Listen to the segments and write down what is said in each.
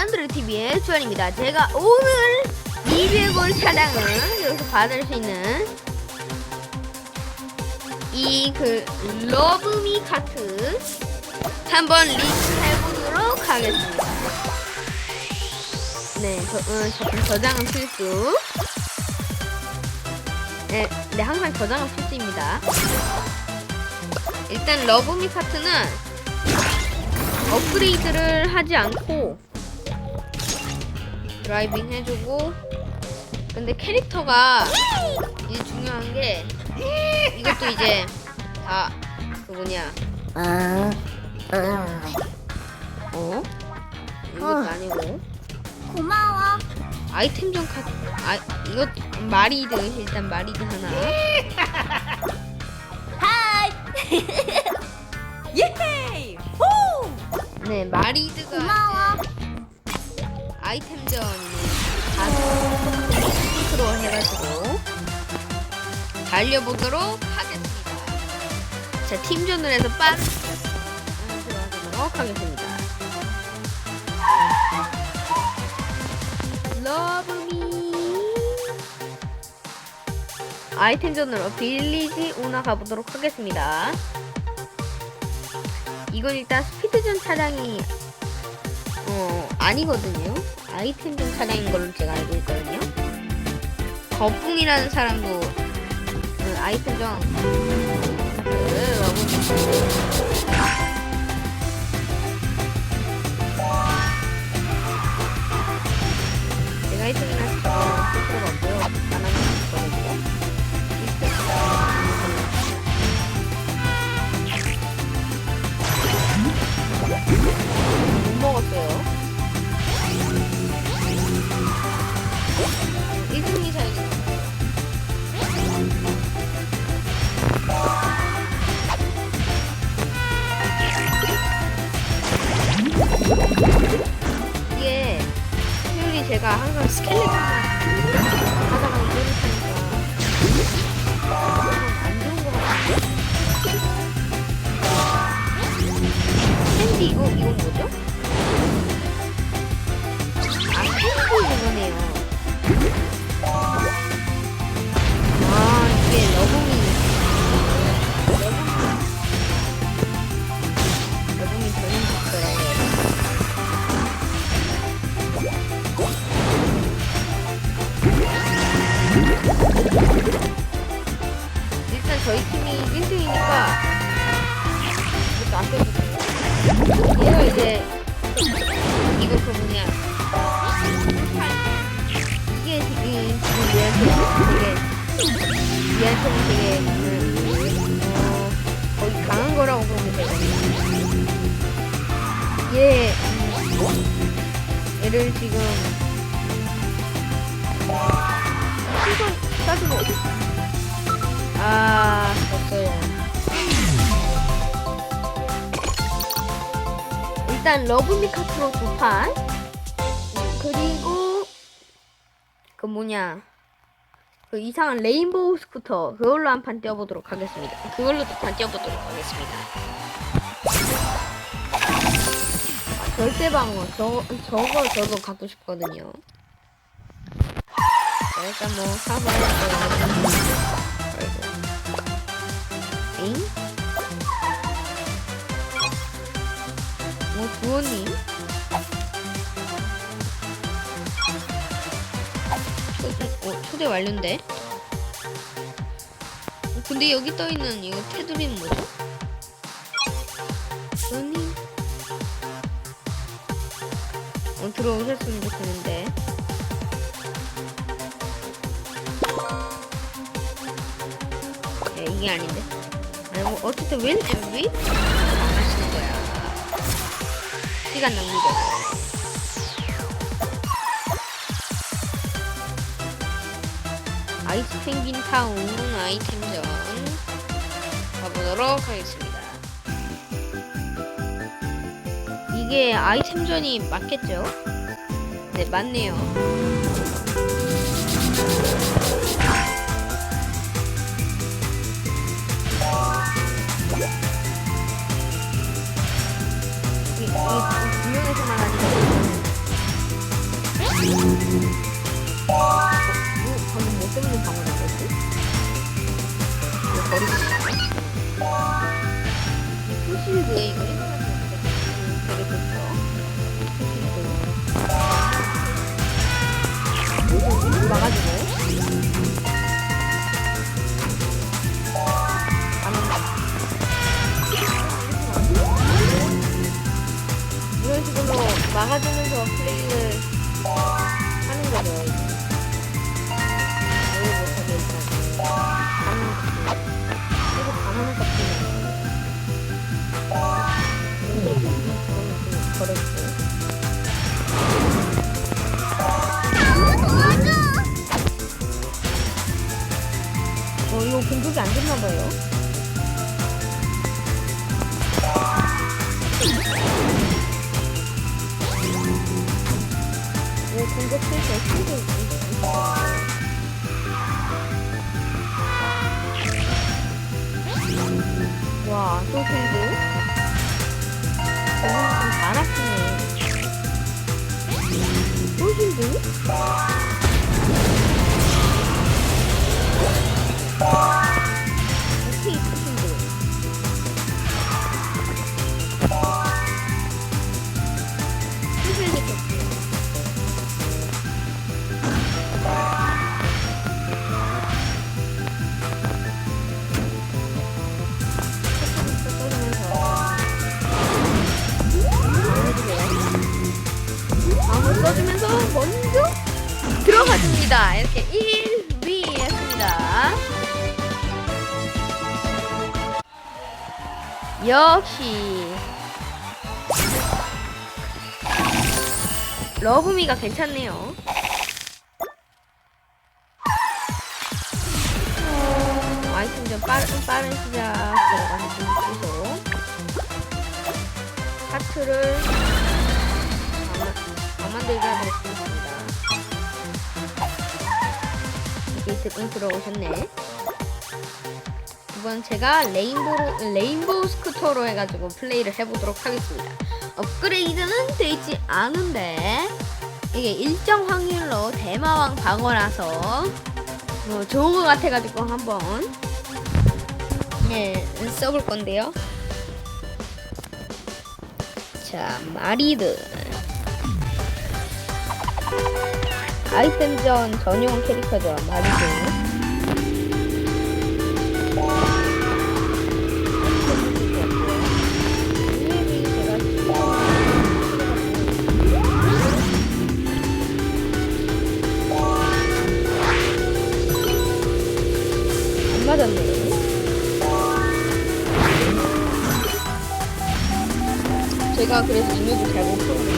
얀드르 TV의 주원입니다. 제가 오늘 리뷰해볼 차량은 여기서 받을 수 있는 이 그 러브미 카트 한번 리뷰해보도록 하겠습니다. 네, 저, 어, 저, 저장은 필수. 네, 네, 항상 저장은 필수입니다. 일단 러브미 카트는 업그레이드를 하지 않고 드라이빙 해주고 근데 캐릭터가 이제 중요한 게 이것도 이제 다 그 뭐냐 어? 이것도 어. 아니고 고마워. 아이템전 카드 아 이것 마리드 일단 마리드 하나 하이. 예헤이. 호. 네 마리드가 고마워. 아이템전 다스로 해가지고 달려보도록 하겠습니다. 자 팀전을 해서 빠르게 들어가도록 하겠습니다. 러브미 아이템전으로 빌리지 오나 가보도록 하겠습니다. 이건 일단 스피드전 차량이 어 아니거든요. 아이템전 차량인 걸로 제가 알고 있거든요. 거풍이라는 사람도 그 아이템전 1등이 사야겠다. 이게 효율이 제가 항상 스켈레톤만 하다가 타니까 안 좋은 것 같아요. 샌디 이거 이건 뭐죠? 아 샌디 이거네요. 아 이게 러브미 러브미 저는 있어요. 일단 저희 팀이 1등이니까 이것도 아껴주세요. 얘가 이제 이거 그 뭐냐 얘한테 되게 얘한테는 되게 음, 어, 거의 강한 거라고 보면 되거든요. 얘 음, 얘를 지금 시선 따지고 아 졌어요. 일단 러브미 카트로 두 판. 그리고 그 뭐냐 그 이상한 레인보우 스쿠터 그걸로 한 판 뛰어보도록 하겠습니다. 그걸로 두 판 뛰어보도록 하겠습니다. 아, 절대방어 저 저거 저도 갖고 싶거든요. 자, 일단 뭐 사봐야죠. 아이고. 엥? 뭐 부모님? 어, 초대 완료인데? 어, 근데 여기 떠있는 이거 테두리는 뭐죠? 부모님? 어, 들어오셨으면 좋겠는데. 야, 이게 아닌데? 아니, 뭐, 어쨌든 웬 MV? 하시는 거야. 시간 낭비죠. 아이스 펭귄 타운 아이템전 가보도록 하겠습니다. 이게 아이템전이 맞겠죠? 네, 맞네요. 막아주면서 플레이를 하는 거죠. 뭘 못하게 일단 가는 거. 그리고 것 같은 버렸고. 어, 이거 공격이 안 됐나봐요. 오, 공격 실패, 실패 있어. 와, 또 필드. 역시 러브미가 괜찮네요. 어, 아이템 좀 빠른, 빠른 시작 들어가는 좀 주소 하트를 안 만들게 하도록 하겠습니다. 게이트분 들어오셨네. 이번 제가 레인보로, 레인보우 스쿠터로 해가지고 플레이를 해보도록 하겠습니다. 업그레이드는 되지 않은데 이게 일정 확률로 대마왕 방어라서 뭐 좋은 것 같아가지고 한번 예 써볼 건데요. 자 마리드 아이템전 전용 캐릭터죠 마리드 제가 그래서 이미지 잘못 풀었네요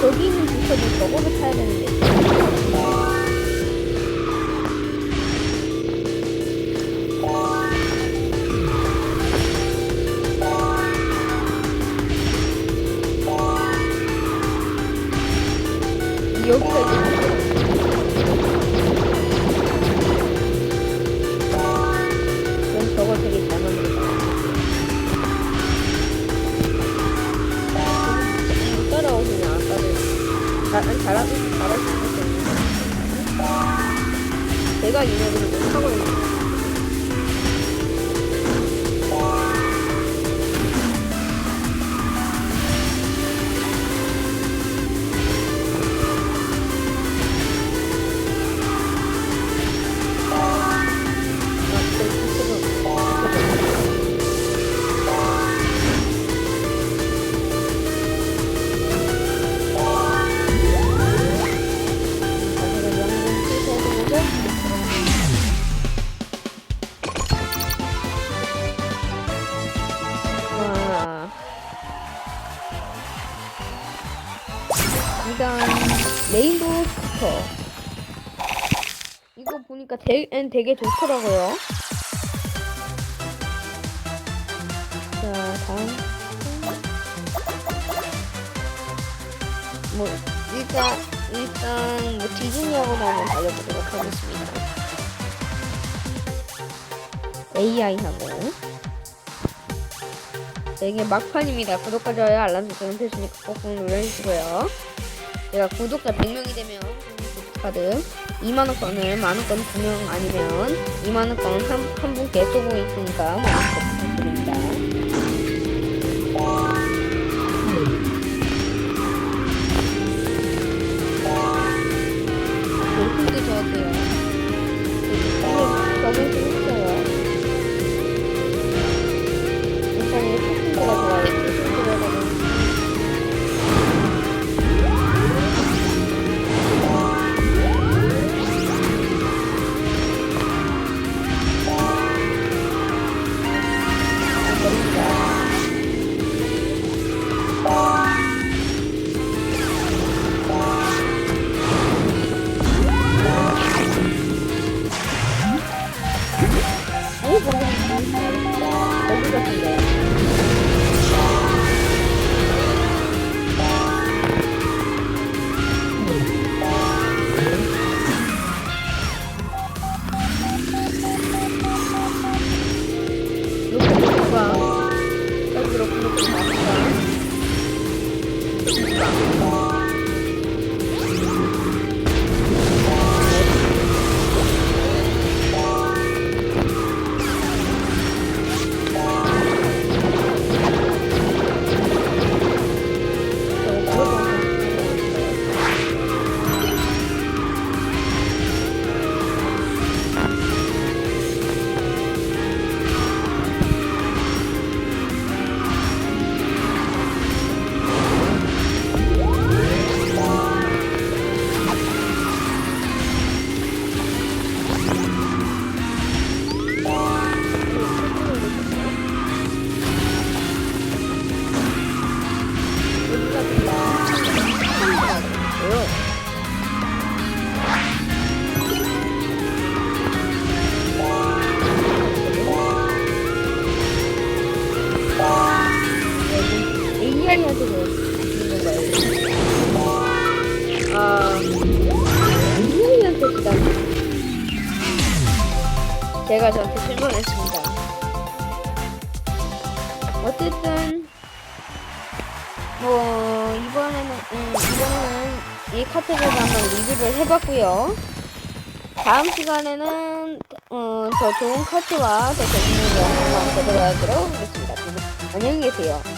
저기 있는 부서도 저거를 타야 되는데 일단 레인보우 스쿠터 이거 보니까 되, 되게 좋더라고요. 자, 다음. 뭐, 일단, 일단, 뭐, 디즈니하고도 한번 달려보도록 하겠습니다. AI하고. 네, 이게 막판입니다. 구독과 좋아요, 알람 설정은 필수니까 꼭 꼭 눌러주시고요. 제가 구독자 100명이 되면 카드 2만원권을 만원권 2명 아니면 2만원권 한, 한 분께 쏘고 있으니까 부 오, 저 제가 저한테 실망했습니다. 어쨌든 뭐 이번에는 음, 이번에는 이 카테고리 한번 리뷰를 해봤고요. 다음 시간에는 어, 더 좋은 카트와 더 재밌는 영상만 되돌아오도록 하겠습니다. 안녕히 계세요.